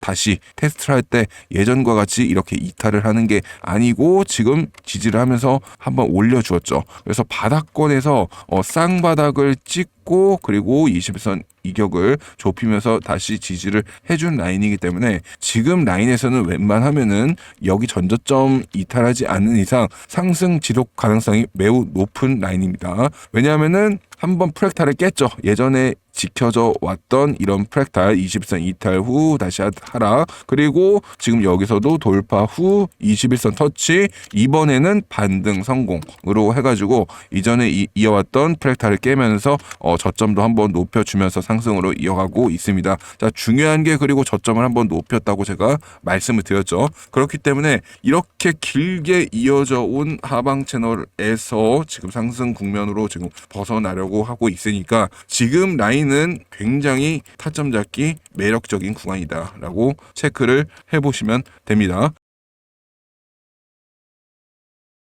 다시 테스트를 할 때 예전과 같이 이렇게 이탈을 하는 게 아니고 지금 지지를 하면서 한번 올려주었죠. 그래서 바닥권에서 어, 쌍바닥을 찍고 그리고 21선 이격을 좁히면서 다시 지지를 해준 라인이기 때문에 지금 라인에서는 웬만하면은 여기 전저점 이탈하지 않는 이상 상승 지속 가능성이 매우 높은 라인입니다. 왜냐하면은 한번 프랙탈을 깼죠. 예전에 지켜져 왔던 이런 프랙탈 20선 이탈 후 다시 하- 하락 그리고 지금 여기서도 돌파 후 21선 터치 이번에는 반등 성공으로 해가지고 이전에 이, 이어왔던 프랙탈을 깨면서 어, 저점도 한번 높여주면서 상승으로 이어가고 있습니다. 자 중요한 게 그리고 저점을 한번 높였다고 제가 말씀을 드렸죠. 그렇기 때문에 이렇게 길게 이어져 온 하방 채널에서 지금 상승 국면으로 지금 벗어나려고 하고 있으니까 지금 라인 은 굉장히 타점 잡기 매력적인 구간이다라고 체크를 해보시면 됩니다.